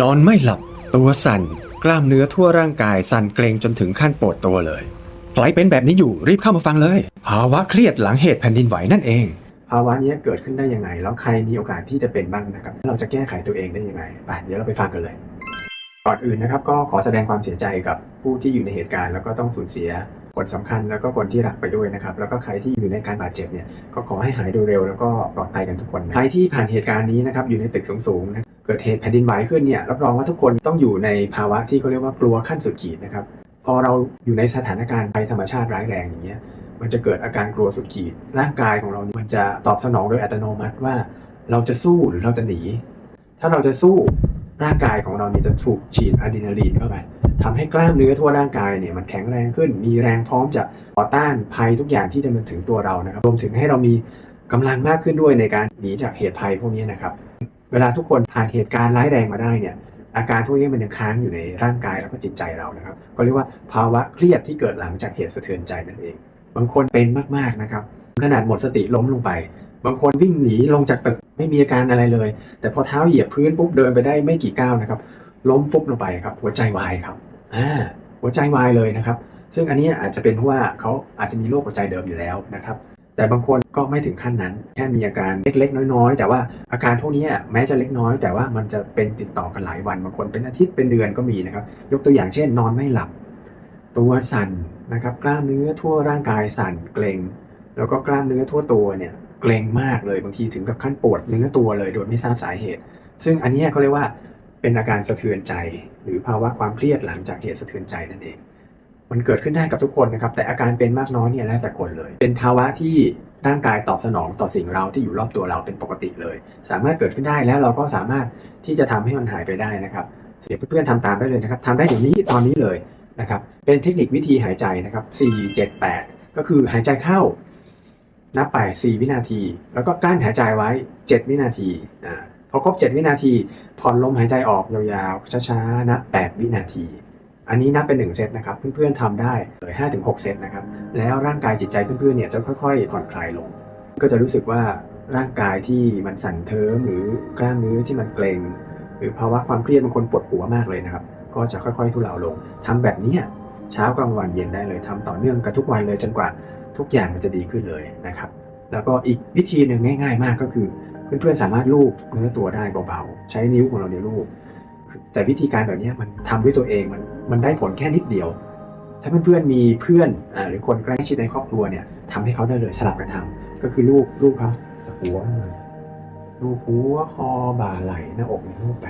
นอนไม่หลับ ตัวสั่น กล้ามเนื้อทั่วร่างกายสั่นเกรงจนถึงขั้นปวดตัวเลย ใครเป็นแบบนี้อยู่รีบเข้ามาฟังเลย ภาวะเครียดหลังเหตุแผ่นดินไหวนั่นเอง ภาวะนี้เกิดขึ้นได้ยังไง แล้วใครมีโอกาสที่จะเป็นบ้างนะครับ เราจะแก้ไขตัวเองได้ยังไง ไป เดี๋ยวเราไปฟังกันเลย ก่อนอื่นนะครับ ก็ขอแสดงความเสียใจกับผู้ที่อยู่ในเหตุการณ์แล้วก็ต้องสูญเสียคนสำคัญแล้วก็คนที่รักไปด้วยนะครับแล้วก็ใครที่อยู่ในการบาดเจ็บเนี่ยก็ขอให้หายโดยเร็วแล้วก็ปลอดภัยกันทุกคนนะใครที่ผ่านเหตุการณ์นี้นะครับอยู่ในตึกสูงๆนะ เกิดเหตุแผ่นดินไหวขึ้นเนี่ยรับรองว่าทุกคนต้องอยู่ในภาวะที่เขาเรียกว่ากลัวขั้นสุดขีดนะครับพอเราอยู่ในสถานการณ์ภัยธรรมชาติร้ายแรงอย่างเงี้ยมันจะเกิดอาการกลัวสุดขีดร่างกายของเราเนี่ยมันจะตอบสนองโดยอัตโนมัติว่า เราจะสู้หรือเราจะหนี ถ้าเราจะสู้ร่างกายของเราเนี่ยจะถูกฉีดอะดรีนาลีนเข้าไปทำให้กล้ามเนื้อทั่วร่างกายเนี่ยมันแข็งแรงขึ้น มีแรงพร้อมจะต่อต้านภัยทุกอย่างที่จะมาถึงตัวเรานะครับ รวมถึงให้เรามีกำลังมากขึ้นด้วยในการหนีจากเหตุภัยพวกนี้นะครับ เวลาทุกคนผ่านเหตุการณ์ร้ายแรงมาได้เนี่ยอาการพวกนี้มันยังค้างอยู่ในร่างกายแล้วก็จิตใจเรานะครับ ก็เรียกว่าภาวะเครียดที่เกิดหลังจากเหตุสะเทือนใจนั่นเอง บางคนเป็นมากๆนะครับขนาดหมดสติล้มลงไป บางคนวิ่งหนีลงจากตึกไม่มีอาการอะไรเลย แต่พอเท้าเหยียบพื้นปุ๊บเดินไปได้ไม่กี่ก้าวนะครับ ล้มฟุบลงไปครับ หัวใจวายครับอ่าหัวใจวายเลยนะครับ ซึ่งอันนี้อาจจะเป็นเพราะว่าเขาอาจจะมีโรคหัวใจเดิมอยู่แล้วนะครับ แต่บางคนก็ไม่ถึงขั้นนั้น แค่มีอาการเล็กๆ น้อยๆ แต่ว่าอาการพวกนี้แม้จะเล็กน้อย แต่ว่ามันจะเป็นติดต่อกันหลายวันบางคนเป็นอาทิตย์เป็นเดือนก็มีนะครับ ยกตัวอย่างเช่น นอนไม่หลับ ตัวสั่นนะครับกล้ามเนื้อทั่วร่างกายสั่นเกร็งแล้วก็กล้ามเนื้อทั่วตัวเนี่ยเกร็งมากเลยบางทีถึงกับขั้นปวดเนื้อตัวเลยโดยไม่ทราบสาเหตุ ซึ่งอันนี้เขาเรียกว่าเป็นอาการสะเทือนใจ หรือภาวะความเครียดหลังจากเหตุสะเทือนใจนั่นเอง มันเกิดขึ้นได้กับทุกคนนะครับ แต่อาการเป็นมากน้อยเนี่ยแล้วแต่คนเลย เป็นภาวะที่ร่างกายตอบสนองต่อสิ่งเราที่อยู่รอบตัวเราเป็นปกติเลย สามารถเกิดขึ้นได้แล้วเราก็สามารถที่จะทำให้มันหายไปได้นะครับเสียเพื่อนๆทำตามได้เลยนะครับทำได้เดี๋ยวนี้ตอนนี้เลยนะครับ เป็นเทคนิควิธีหายใจนะครับ 4 7 8 ก็คือหายใจเข้า นับไป 4 วินาที แล้วก็กลั้นหายใจไว้ 7 วินาทีอ่าพอครบ 7 วินาที ผ่อนลมหายใจออกยาวๆช้าๆนับ8วินาที อันนี้นับเป็น 1 เซตนะครับ เพื่อนๆทำได้เลย5-6เซตนะครับ แล้วร่างกายจิตใจเพื่อนๆเนี่ยจะค่อย ๆ ผ่อนคลายลง ก็จะรู้สึกว่าร่างกายที่มันสั่นเทิมหรือกล้ามเนื้อที่มันเกร็งหรือภาวะความเครียดบางคนปวดหัวมากเลยนะครับ ก็จะค่อยๆทุเลาลงทำแบบนี้เช้ากลางวันเย็นได้เลยทำต่อเนื่องกันทุกวันเลยจนกว่าทุกอย่างมันจะดีขึ้นเลยนะครับ แล้วก็อีกวิธีหนึ่งง่าย ๆ มากก็คือ เพื่อนๆสามารถลูบเนื้อตัวได้เบาๆใช้นิ้วของเราในยลูบ แต่วิธีการแบบนี้มันทำด้วยตัวเองมันมันได้ผลแค่นิดเดียว ถ้าเพื่อนๆมีเพื่อนอหรือคนใกล้ชิดในครอบครัวเนี่ยทำให้เขาได้เลยสลับกันทำก็คือลูกลูกเขาหัวลูกหัวคอบ่าไหล่หน้าอกเนี่ยลูบไป